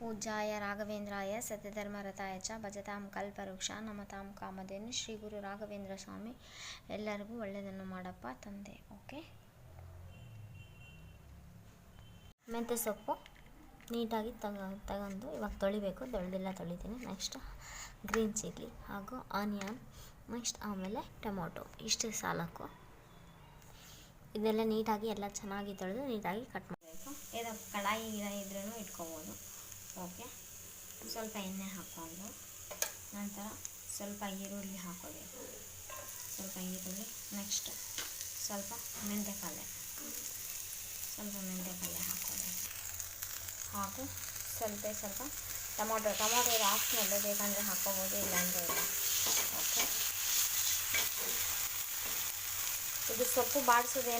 ಪೂಜ್ಯಾಯ ರಾಘವೇಂದ್ರಾಯ ಸತ್ಯಧರ್ಮರತಾಯ ಚ ಭಜತಾಂ ಕಲ್ಪವೃಕ್ಷ ನಮತಾಂ ಕಾಮಧೇನು ಶ್ರೀ ಗುರು ರಾಘವೇಂದ್ರ ಸ್ವಾಮಿ ಎಲ್ಲರಿಗೂ ಒಳ್ಳೆಯದನ್ನು ಮಾಡಪ್ಪ ತಂದೆ, ಓಕೆ? ಮೆಂತ್ಯ ಸೊಪ್ಪು ನೀಟಾಗಿ ತಗ ತಗೊಂಡು ಇವಾಗ ತೊಳಿಬೇಕು, ತೊಳೆದಿಲ್ಲ ತೊಳಿತೀನಿ. ನೆಕ್ಸ್ಟ್ ಗ್ರೀನ್ ಚಿಲ್ಲಿ ಹಾಗೂ ಆನಿಯನ್ ನೆಕ್ಸ್ಟ್ ಆಮೇಲೆ ಟೊಮೊಟೊ, ಇಷ್ಟು ಸಾಲಕ್ಕು. ಇದೆಲ್ಲ ನೀಟಾಗಿ ಎಲ್ಲ ಚೆನ್ನಾಗಿ ತೊಳೆದು ನೀಟಾಗಿ ಕಟ್ ಮಾಡಬೇಕು. ಇದು ಕಡಾಯಿ ಇದ್ರೂ ಇಟ್ಕೋಬೋದು. ಓಕೆ? ಸ್ವಲ್ಪ ಎಣ್ಣೆ ಹಾಕ್ಕೊಂಡು ನಂತರ ಸ್ವಲ್ಪ ಈರುಳ್ಳಿ ಹಾಕೋಬೇಕು. ಸ್ವಲ್ಪ ಈರುಳ್ಳಿ ನೆಕ್ಸ್ಟ್ ಸ್ವಲ್ಪ ಮೆಂತ್ಯಕಾಳೆ ಸ್ವಲ್ಪ ಮೆಂತ್ಯಕಾಳೆ ಹಾಕೋಬೇಕು. ಹಾಗೂ ಸ್ವಲ್ಪ ಸ್ವಲ್ಪ ಟೊಮೊಟೊ ಟೊಮೊಟೊ ಹಾಕ್ಸ್ಮೇಲೆ ಬೇಕಂದರೆ ಹಾಕ್ಕೋಬೋದು ಇಲ್ಲಾಂದರೆ ಇಲ್ಲ. ಓಕೆ? ಇದು ಸೊಪ್ಪು ಬಾಡಿಸೋದು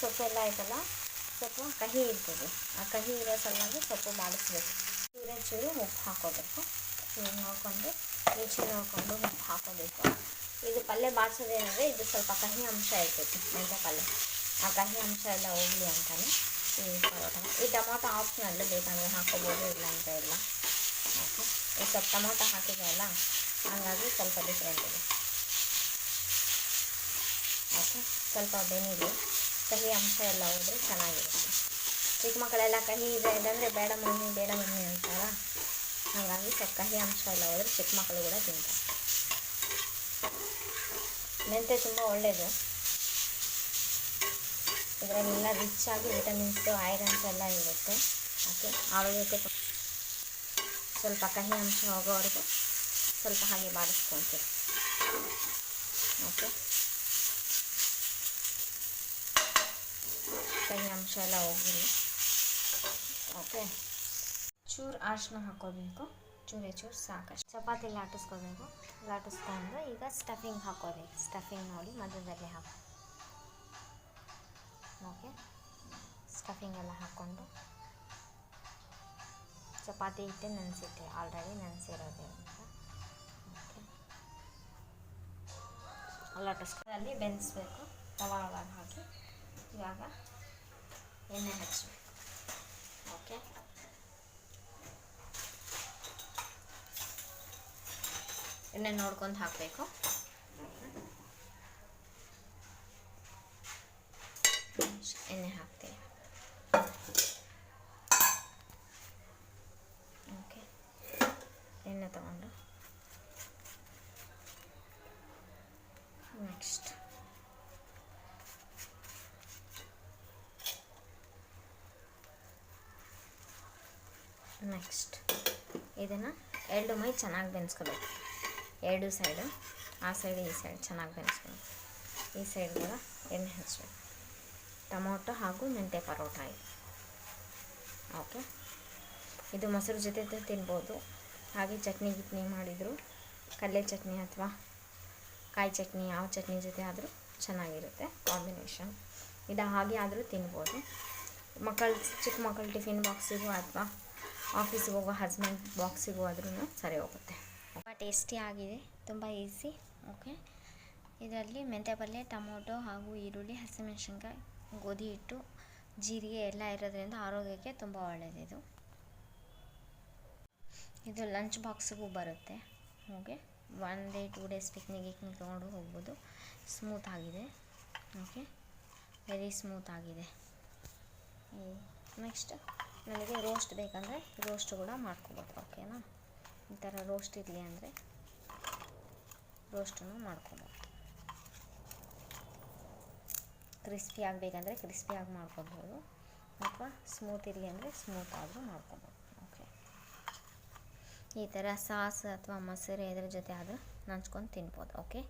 ಸೊಪ್ಪು ಎಲ್ಲ ಆಯ್ತಲ್ಲ? ಸ್ವಲ್ಪ ಕಹಿ ಇರ್ತದೆ. ಆ ಕಹಿ ಇರೋ ಸಲುವಾಗಿ ಸೊಪ್ಪು ಬಾಡಿಸ್ಬೇಕು. ಚೂರೇ ಚೂರು ಉಪ್ಪು ಹಾಕೋಬೇಕು ಚೂರು ನೋಡಿಕೊಂಡು ರುಚಿ ನೋಡಿಕೊಂಡು ಉಪ್ಪು ಹಾಕೋಬೇಕು ಇದು ಪಲ್ಯ ಬಾಡಿಸೋದೇನೆಂದರೆ ಇದು ಸ್ವಲ್ಪ ಕಹಿ ಅಂಶ ಇರ್ತೈತಿ ಮೆಂತ್ಯ ಪಲ್ಯ ಆ ಕಹಿ ಅಂಶ ಎಲ್ಲ ಹೋಗಲಿ ಅಂತಾನೆ ಈ ಪರೋಟ ಈ ಟೊಮೊಟೊ ಆಪ್ಷನಲ್ಲು ಬೇಕಂದರೆ ಹಾಕೋಬೋದು ಇಲ್ಲ ಅಂತ ಇಲ್ಲ ಓಕೆ ಈ ಸ್ವಲ್ಪ ಟೊಮೊಟೊ ಹಾಕಿದೆ ಹಾಗಾಗಿ ಸ್ವಲ್ಪ ಡಿಫ್ರೆಂಟ್ ಇದೆ ಓಕೆ ಸ್ವಲ್ಪ ಬೆನಿಲಿ ಕಹಿ ಅಂಶ ಎಲ್ಲ ಹೋದರೆ ಚೆನ್ನಾಗಿರುತ್ತೆ ಚಿಕ್ಕ ಮಕ್ಕಳೆಲ್ಲ ಕಹಿ ಇದೆ ಇಲ್ಲಾಂದರೆ ಬೇಡ ಮಮ್ಮಿ ಬೇಡ ಮಮ್ಮಿ ಅಂತಾರ ಹಾಗಾಗಿ ಸ್ವಲ್ಪ ಕಹಿ ಅಂಶ ಎಲ್ಲ ಹೋದರೆ ಚಿಕ್ಕ ಮಕ್ಕಳು ಕೂಡ ತಿಂತಾರೆ. ಮೆಂತ್ಯ ತುಂಬ ಒಳ್ಳೆಯದು ಇದರಲ್ಲೆಲ್ಲ ರಿಚ್ ಆಗಿ ವಿಟಮಿನ್ಸು ಐರನ್ಸ್ ಎಲ್ಲ ಇರುತ್ತೆ. ಓಕೆ ಆರೋಗ್ಯಕ್ಕೆ ಸ್ವಲ್ಪ ಕಹಿ ಅಂಶ ಹೋಗೋವರೆಗೂ ಸ್ವಲ್ಪ ಹಾಗೆ ಬಾಡಿಸ್ಕೊತೀವಿ ಓಕೆ ಕಹಿ ಅಂಶ ಎಲ್ಲ ಹೋಗಿರಿ ಓಕೆ ಚೂರು ಅರಿಶಿನ ಹಾಕೋಬೇಕು ಚೂರೇ ಚೂರು ಸಾಕಷ್ಟು. ಚಪಾತಿ ಲಾಟಿಸ್ಕೋಬೇಕು. ಲಾಟಿಸ್ಕೊಂಡು ಈಗ ಸ್ಟಫಿಂಗ್ ಹಾಕೋಬೇಕು ಸ್ಟಫಿಂಗ್ ನೋಡಿ ಮಧ್ಯದಲ್ಲಿ ಹಾಕಿ. ಓಕೆ ಸ್ಟಫಿಂಗ್ ಎಲ್ಲ ಹಾಕ್ಕೊಂಡು ಚಪಾತಿ ಹಿಟ್ಟು ನೆನೆಸಿಟ್ಟೆ ಆಲ್ರೆಡಿ ನೆನೆಸಿರೋದೆ ಅಂತ. ಓಕೆ ಲಟ್ಟಿಸ್ಕೊಂಡು ಬೆನ್ನಿಸ್ಬೇಕು ತವಾ ಒಳಗೆ ಹಾಕಿ ಇವಾಗ ಎಣ್ಣೆ ಹಚ್ಚಬೇಕು ಓಕೆ ಎಣ್ಣೆ ನೋಡ್ಕೊಂಡು ಹಾಕಬೇಕು. ಎಣ್ಣೆ ಹಾಕ್ತೀನಿ. ಓಕೆ. ಎಣ್ಣೆ ತಗೊಂಡು. ನೆಕ್ಸ್ಟ್. ನೆಕ್ಸ್ಟ್. ಇದನ್ನು ಎರಡು ಮೈ ಚೆನ್ನಾಗಿ ಬೆನ್ಸ್ಕೋಬೇಕು. ಎರಡು ಸೈಡು ಆ ಸೈಡ್ ಈ ಸೈಡ್ ಚೆನ್ನಾಗಿ ಬೆನ್ಸ್ಕೋಬೇಕು ಈ ಸೈಡ್ ಕೂಡ ಎಣ್ಣೆ ಹಚ್ಚಬೇಕು ಟೊಮೊಟೊ ಹಾಗೂ ಮೆಂತೆ ಪರೋಟ ಇದು ಓಕೆ? ಇದು ಮೊಸರು ಜೊತೆ ತಿನ್ಬೋದು. ಹಾಗೆ ಚಟ್ನಿ ಗಿಟ್ನಿ ಮಾಡಿದರು. ಕಲ್ಲೆ ಚಟ್ನಿ ಅಥವಾ ಕಾಯಿ ಚಟ್ನಿ ಯಾವ ಚಟ್ನಿ ಜೊತೆ ಆದರೂ ಚೆನ್ನಾಗಿರುತ್ತೆ ಕಾಂಬಿನೇಷನ್. ಇದು ಹಾಗೆ ಆದರೂ ತಿನ್ಬೋದು. ಮಕ್ಕಳು, ಚಿಕ್ಕ ಮಕ್ಕಳು ಟಿಫಿನ್ ಬಾಕ್ಸಿಗೂ ಅಥವಾ ಆಫೀಸಿಗೆ ಹೋಗೋ ಹಸ್ಬೆಂಡ್ ಬಾಕ್ಸಿಗೂ ಆದ್ರೂ ಸರಿ ಹೋಗುತ್ತೆ. ತುಂಬ ಟೇಸ್ಟಿ ಆಗಿದೆ, ತುಂಬ ಈಸಿ ಓಕೆ ಇದರಲ್ಲಿ ಮೆಂತ್ಯ ಪಲ್ಯ, ಟೊಮೊಟೊ ಹಾಗೂ ಈರುಳ್ಳಿ, ಹಸಿಮೆಣಸಿನ್ಕಾಯಿ, ಗೋಧಿ ಹಿಟ್ಟು, ಜೀರಿಗೆ ಎಲ್ಲ ಇರೋದ್ರಿಂದ ಆರೋಗ್ಯಕ್ಕೆ ತುಂಬ ಒಳ್ಳೆಯದಿದು ಇದು ಲಂಚ್ ಬಾಕ್ಸಿಗೂ ಬರುತ್ತೆ okay one day two days picnic ಗಿಕ್ನಿಕ್ ತೊಗೊಂಡು ಹೋಗ್ಬೋದು. ಸ್ಮೂತ್ ಆಗಿದೆ ಓಕೆ ವೆರಿ ಸ್ಮೂತ್ ಆಗಿದೆ. ನೆಕ್ಸ್ಟ್ ನನಗೆ ರೋಸ್ಟ್ ಬೇಕಂದರೆ ರೋಸ್ಟ್ ಕೂಡ ಮಾಡ್ಕೋಬೋದು ಓಕೆನಾ ಈ ಥರ ರೋಸ್ಟ್ ಇರಲಿ ಅಂದರೆ? ರೋಸ್ಟನ್ನು ಮಾಡ್ಕೊಬೋದು. ಕ್ರಿಸ್ಪಿ ಆಗಬೇಕಂದ್ರೆ ಕ್ರಿಸ್ಪಿಯಾಗಿ ಮಾಡ್ಕೊಬೋದು. ಅಥವಾ ಸ್ಮೂತ್ ಇರಲಿ ಅಂದರೆ ಸ್ಮೂತ್ ಆದರೂ ಮಾಡ್ಕೊಬೋದು. ಓಕೆ ಈ ಥರ ಸಾಸ್ ಅಥವಾ ಮೊಸರು ಇದ್ರ ಜೊತೆ ಆದರೂ ನಂಚ್ಕೊಂಡು ತಿನ್ಬೋದು. ಓಕೆ